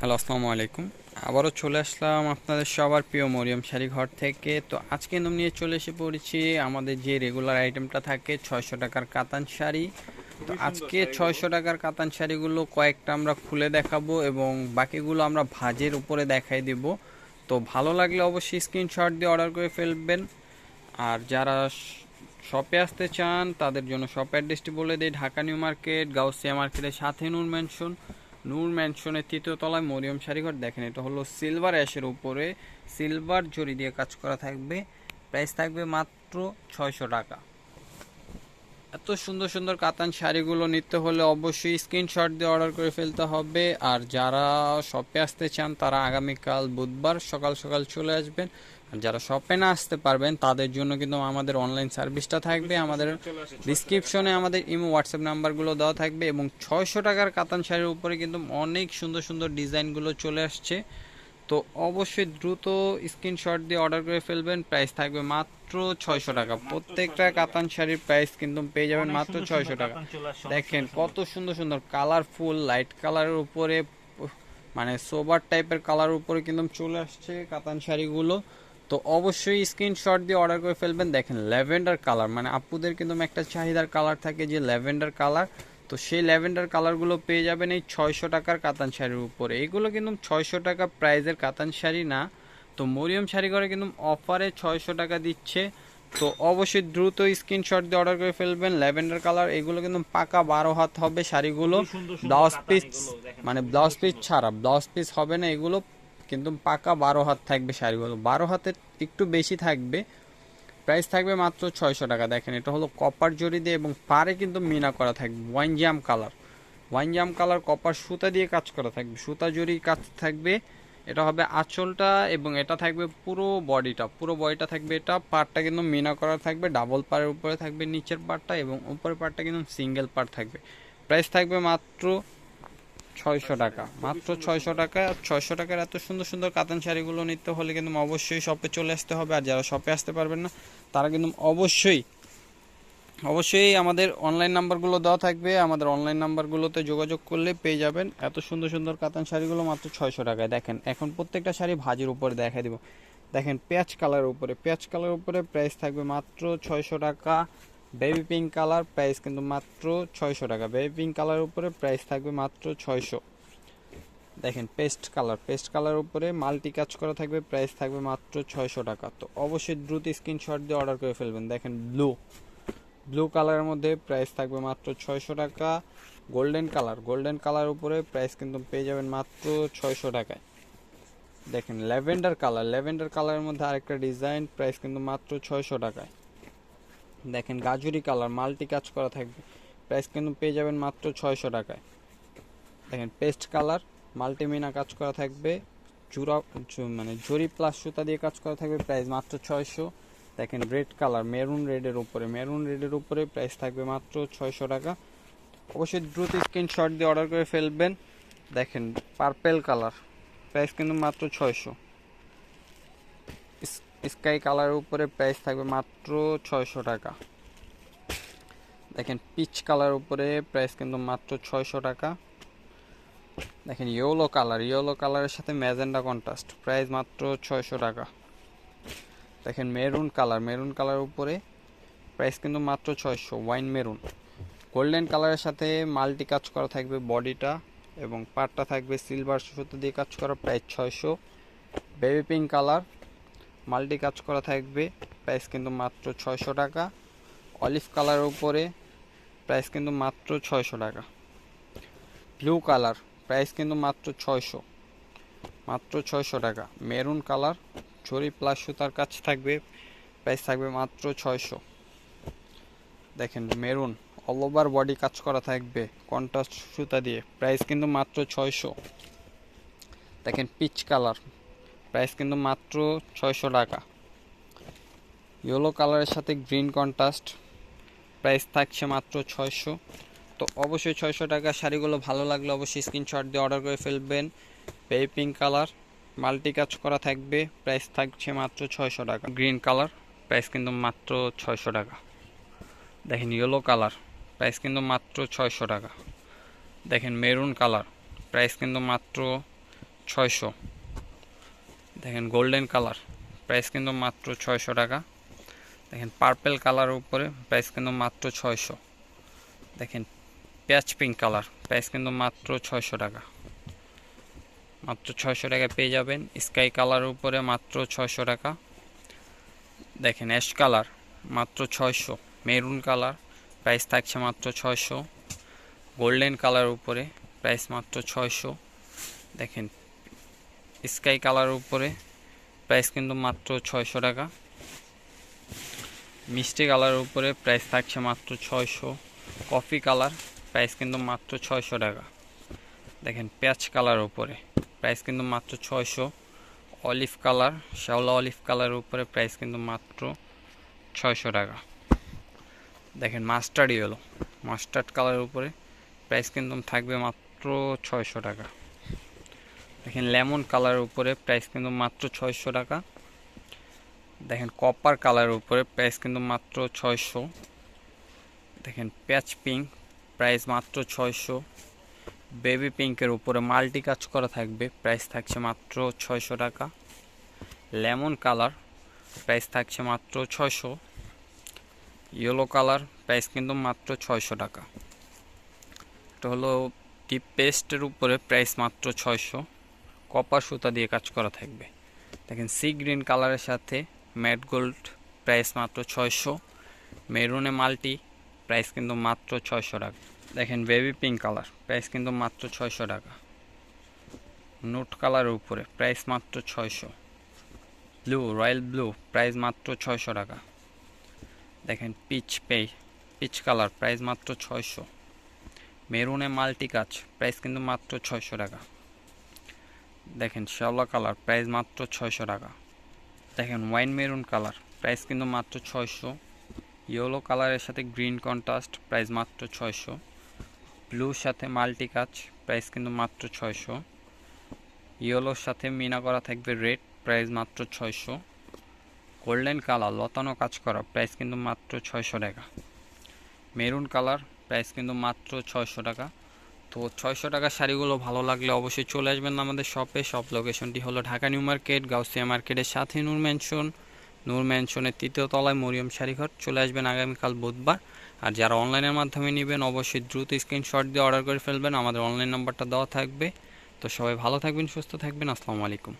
Hello, আসসালামু আলাইকুম। আবারও চলে আসলাম আপনাদের সবার প্রিয় মরিয়ম শাড়ি ঘর থেকে। তো আজকে কিন্তু নিয়ে চলে এসে পড়েছি, আমাদের যে রেগুলার আইটেমটা থাকে, ছয়শো টাকার কাতান শাড়ি। তো আজকে ছয়শো টাকার কাতান শাড়িগুলো কয়েকটা আমরা খুলে দেখাবো এবং বাকিগুলো আমরা ভাজের উপরে দেখাই দেব। তো ভালো লাগলে অবশ্যই স্ক্রিনশট দিয়ে অর্ডার করে ফেলবেন। আর যারা শপে আসতে চান, তাদের জন্য শপ অ্যাড্রেসটি বলে দিই, ঢাকা নিউ মার্কেট, গাউসিয়া মার্কেটের সাথে নূর মেনশন নূর ম্যানশনের তৃতীয় তলায় মরিয়ম শাড়িঘর, দেখেন এটা হলো সিলভার অ্যাশের উপরে সিলভার জড়ি দিয়ে কাজ করা থাকবে। প্রাইস থাকবে মাত্র ছয়শো টাকা। এত সুন্দর সুন্দর কাতান শাড়িগুলো নিতে হলে অবশ্যই স্ক্রিনশট দিয়ে অর্ডার করে ফেলতে হবে। আর যারা শপে আসতে চান তারা আগামীকাল বুধবার সকাল সকাল চলে আসবেন। আর যারা শপে না আসতে পারবেন তাদের জন্য কিন্তু আমাদের অনলাইন সার্ভিসটা থাকবে। আমাদের ডিসক্রিপশনে আমাদের ইমো হোয়াটসঅ্যাপ নাম্বারগুলো দেওয়া থাকবে এবং ছয়শো টাকার কাতান শাড়ির উপরে কিন্তু অনেক সুন্দর সুন্দর ডিজাইনগুলো চলে আসছে। তো অবশ্যই দ্রুত স্ক্রিনশট দিয়ে অর্ডার করে ফেলবেন। প্রাইস থাকবে মাত্র ছয়শো টাকা। প্রত্যেকটা কাতান শাড়ির প্রাইস কিন্তু পেয়ে যাবেন মাত্র ছয়শো টাকা। দেখেন কত সুন্দর সুন্দর কালারফুল লাইট কালারের উপরে মানে সোবার টাইপের কালার উপরে কিন্তু চলে আসছে কাতান শাড়িগুলো। তো অবশ্যই স্ক্রিনশট দিয়ে অর্ডার করে ফেলবেন। দেখেন ল্যাভেন্ডার কালার মানে আপুদের কিন্তু একটা চাহিদার কালার থাকে যে ল্যাভেন্ডার কালার তো সেই ল্যাভেন্ডার কালারগুলো পেয়ে যাবেন এই ছয়শো টাকার কাতান শাড়ির উপরে। এইগুলো কিন্তু ছয়শো টাকা প্রাইজের কাতান শাড়ি না। তো মরিয়ম শাড়ি করে কিন্তু অফারে ছয়শো টাকা দিচ্ছে। তো অবশ্যই দ্রুত স্ক্রিনশট দিয়ে অর্ডার করে ফেলবেন। ল্যাভেন্ডার কালার এগুলো কিন্তু পাকা বারো হাত হবে শাড়িগুলো। ব্লাউজ পিস মানে ব্লাউজ পিস ছাড়া ব্লাউজ পিস হবে না এগুলো। কিন্তু পাকা বারো হাত থাকবে শাড়িগুলো। বারো হাতের একটু বেশি থাকবে। প্রাইস থাকবে মাত্র ছয়শো টাকা। দেখেন, এটা হলো কপার জরি দিয়ে এবং পারে কিন্তু মিনা করা থাকবে ওয়াইন জাম কালার ওয়াইন জাম কালার কপার সুতা দিয়ে কাজ করা থাকবে। সুতা জরি কাজ থাকবে, এটা হবে আঁচলটা এবং এটা থাকবে পুরো বডিটা পুরো বডিটা থাকবে এটা পার্টটা কিন্তু মিনা করা থাকবে ডাবল পাড়ের উপরে থাকবে নিচের পার্টটা এবং উপরের পার্টটা কিন্তু সিঙ্গেল পার্ট থাকবে। প্রাইস থাকবে মাত্র ছয়শো টাকা। মাত্র ছয়শো টাকা ছয়শো টাকার এত সুন্দর সুন্দর কাতান শাড়িগুলো নিতে হলে কিন্তু অবশ্যই শপে চলে আসতে হবে, আর যারা শপে আসতে পারবেন না, তারা কিন্তু অবশ্যই অবশ্যই আমাদের অনলাইন নাম্বারগুলো দেওয়া থাকবে। আমাদের অনলাইন নাম্বারগুলোতে যোগাযোগ করলে পেয়ে যাবেন এত সুন্দর সুন্দর কাতান শাড়িগুলো মাত্র ছয়শো টাকায়। দেখেন, এখন প্রত্যেকটা শাড়ি ভাজির উপরে দেখা দিব। দেখেন পেঁয়াজ কালারের উপরে পেঁয়াজ কালার উপরে প্রাইস থাকবে মাত্র ছয়শো টাকা। বেবি পিঙ্ক কালার প্রাইস কিন্তু মাত্র ছয়শো টাকা। বেবি পিঙ্ক কালার উপরে প্রাইস থাকবে মাত্র ছয়শো। দেখেন পেস্ট কালার পেস্ট কালার উপরে মাল্টি কাজ করা থাকবে প্রাইস থাকবে মাত্র ছয়শো টাকা। তো অবশ্যই দ্রুত স্ক্রিনশট দিয়ে অর্ডার করে ফেলবেন। দেখেন ব্লু ব্লু কালারের মধ্যে প্রাইস থাকবে মাত্র ছয়শো টাকা। গোল্ডেন কালার গোল্ডেন কালার উপরে প্রাইস কিন্তু পেয়ে যাবেন মাত্র ছয়শো টাকায়। দেখেন ল্যাভেন্ডার কালার ল্যাভেন্ডার কালারের মধ্যে আরেকটা ডিজাইন প্রাইস কিন্তু মাত্র ছয়শো টাকায়। দেখেন গাজুরি কালার, মাল্টি কাজ করা থাকবে। প্রাইস কিন্তু পেয়ে যাবেন মাত্র ছয়শো টাকায়। দেখেন পেস্ট কালার, মাল্টিমিনা কাজ করা থাকবে। চূড়া মানে জরি প্লাস সুতা দিয়ে কাজ করা থাকবে প্রাইস মাত্র ছয়শো। দেখেন রেড কালার মেরুন রেডের উপরে। মেরুন রেডের উপরে প্রাইস থাকবে মাত্র ছয়শো টাকা। অবশ্যই দ্রুত স্ক্রিনশট দিয়ে অর্ডার করে ফেলবেন। দেখেন পার্পেল কালার প্রাইস কিন্তু মাত্র ছয়শো। স্কাই কালারের উপরে প্রাইস থাকবে মাত্র ছয়শো টাকা। দেখেন, পিচ কালার উপরে প্রাইস কিন্তু মাত্র ছয়শো টাকা। দেখেন, ইয়েলো কালার, ইয়েলো কালারের সাথে ম্যাজেন্ডা কন্ট্রাস্ট, প্রাইস মাত্র ছয়শো টাকা। দেখেন, মেরুন কালার মেরুন কালার উপরে প্রাইস কিন্তু মাত্র ছয়শো, ওয়াইন মেরুন। গোল্ডেন কালারের সাথে মাল্টি কাজ করা থাকবে বডিটা এবং পাটটা থাকবে সিলভার সুতো দিয়ে কাজ করা প্রাইস ছয়শো। বেবি পিঙ্ক কালার মাল্টি কাজ করা থাকবে। প্রাইস কিন্তু মাত্র ছয়শো টাকা। অলিভ কালারের উপরে প্রাইস কিন্তু মাত্র ছয়শো টাকা। ব্লু কালার প্রাইস কিন্তু মাত্র ছয়শো। মাত্র ছয়শো টাকা। মেরুন কালার ছড়ি প্লাস সুতার কাজ থাকবে। প্রাইস থাকবে মাত্র ছয়শো। দেখেন, মেরুন অল ওভার বডি কাজ করা থাকবে কন্ট্রাস্ট সুতা দিয়ে। প্রাইস কিন্তু মাত্র ছয়শো। দেখেন পিচ কালার। প্রাইস কিন্তু মাত্র ছয়শো টাকা। ইয়েলো কালারের সাথে গ্রিন কন্ট্রাস্ট প্রাইস থাকছে মাত্র ছয়শো। তো অবশ্যই ছয়শো টাকা শাড়িগুলো ভালো লাগলে অবশ্যই স্ক্রিনশট দিয়ে অর্ডার করে ফেলবেন। বেবি পিঙ্ক কালার মাল্টি কাজ করা থাকবে প্রাইস থাকছে মাত্র ছয়শো টাকা। গ্রিন কালার প্রাইস কিন্তু মাত্র ছয়শো টাকা। দেখেন ইয়েলো কালার প্রাইস কিন্তু মাত্র ছয়শো টাকা। দেখেন মেরুন কালার প্রাইস কিন্তু মাত্র ছয়শো। দেখেন গোল্ডেন কালার প্রাইস কিন্তু মাত্র ছয়শো টাকা। দেখেন পার্পেল কালারের উপরে প্রাইস কিন্তু মাত্র ছয়শো। দেখেন পেঁয়াজ পিঙ্ক কালার প্রাইস কিন্তু মাত্র ছয়শো টাকা। মাত্র ছয়শো টাকা পেয়ে যাবেন। স্কাই কালারের উপরে মাত্র ছয়শো টাকা। দেখেন অ্যাশ কালার মাত্র ছয়শো। মেরুন কালার প্রাইস থাকছে মাত্র ছয়শো। গোল্ডেন কালার উপরে প্রাইস মাত্র ছয়শো। দেখেন স্কাই কালার উপরে। প্রাইস কিন্তু মাত্র ছয়শো টাকা। মিষ্টি কালারের উপরে প্রাইস থাকছে মাত্র ছয়শো। কফি কালার, প্রাইস কিন্তু মাত্র ছয়শো টাকা। দেখেন পেঁয়াজ কালার উপরে, প্রাইস কিন্তু মাত্র ছয়শো। অলিভ কালার, শ্যাওলা অলিভ কালারের উপরে প্রাইস কিন্তু মাত্র ছয়শো টাকা। দেখেন, মাস্টার্ড ইয়েলো, মাস্টার্ড কালারের উপরে প্রাইস কিন্তু থাকবে মাত্র ছয়শো টাকা। দেখেন লেমন কালারের উপরে প্রাইস কিন্তু মাত্র ছয়শো টাকা। দেখেন কপার কালারের উপরে প্রাইস কিন্তু মাত্র ছয়শো। দেখেন পেঁয়াজ পিঙ্ক প্রাইস মাত্র ছয়শো। বেবি পিঙ্কের উপরে মাল্টি কাজ করা থাকবে প্রাইস থাকছে মাত্র ছয়শো টাকা। লেমন কালার প্রাইস থাকছে মাত্র ছয়শো। ইয়েলো কালার প্রাইস কিন্তু মাত্র ছয়শো টাকা। এটা হলো ডিপ পেস্টের উপরে প্রাইস মাত্র ছয়শো। কপার সুতা দিয়ে কাজ করা থাকবে। দেখেন সি গ্রিন কালারের সাথে ম্যাট গোল্ড প্রাইস মাত্র ছয়শো মেরুনে মাল্টি প্রাইস কিন্তু মাত্র ছয়শো টাকা। দেখেন বেবি পিঙ্ক কালার প্রাইস কিন্তু মাত্র ছয়শো টাকা। নোট কালারের উপরে প্রাইস মাত্র ছয়শো। ব্লু রয়্যাল ব্লু প্রাইস মাত্র ছয়শো টাকা। দেখেন পিচ পে পিচ কালার প্রাইস মাত্র ছয়শো। মেরুনে মাল্টি কাজ প্রাইস কিন্তু মাত্র ছয়শো টাকা। দেখেন শ্যাওলা কালার প্রাইস মাত্র ছয়শো টাকা। দেখেন ওয়াইন মেরুন কালার প্রাইস কিন্তু মাত্র ছয়শো। ইয়েলো কালারের সাথে গ্রিন কন্ট্রাস্ট প্রাইস মাত্র ছয়শো। ব্লুর সাথে মাল্টি কাজ প্রাইস কিন্তু মাত্র ছয়শো। ইয়েলোর সাথে মিনা করা থাকবে রেড প্রাইস মাত্র ছয়শো। গোল্ডেন কালার, লতানো কাজ করা প্রাইস কিন্তু মাত্র ছয়শো টাকা। মেরুন কালার প্রাইস কিন্তু মাত্র ছয়শো টাকা। তো ছয়শো টাকার শাড়িগুলো ভালো লাগলে অবশ্যই চলে আসবেন আমাদের শপে। শপ লোকেশনটি হলো ঢাকা নিউ মার্কেট, গাউসিয়া মার্কেটের সাথে নূর ম্যানশন নূর ম্যানশনের তৃতীয় তলায় মরিয়ম শাড়িঘর। চলে আসবেন আগামীকাল বুধবার। আর যারা অনলাইনের মাধ্যমে নেবেন, অবশ্যই দ্রুত স্ক্রিনশট দিয়ে অর্ডার করে ফেলবেন। আমাদের অনলাইন নাম্বারটা দেওয়া থাকবে। তো সবাই ভালো থাকবেন, সুস্থ থাকবেন। আসসালামু আলাইকুম।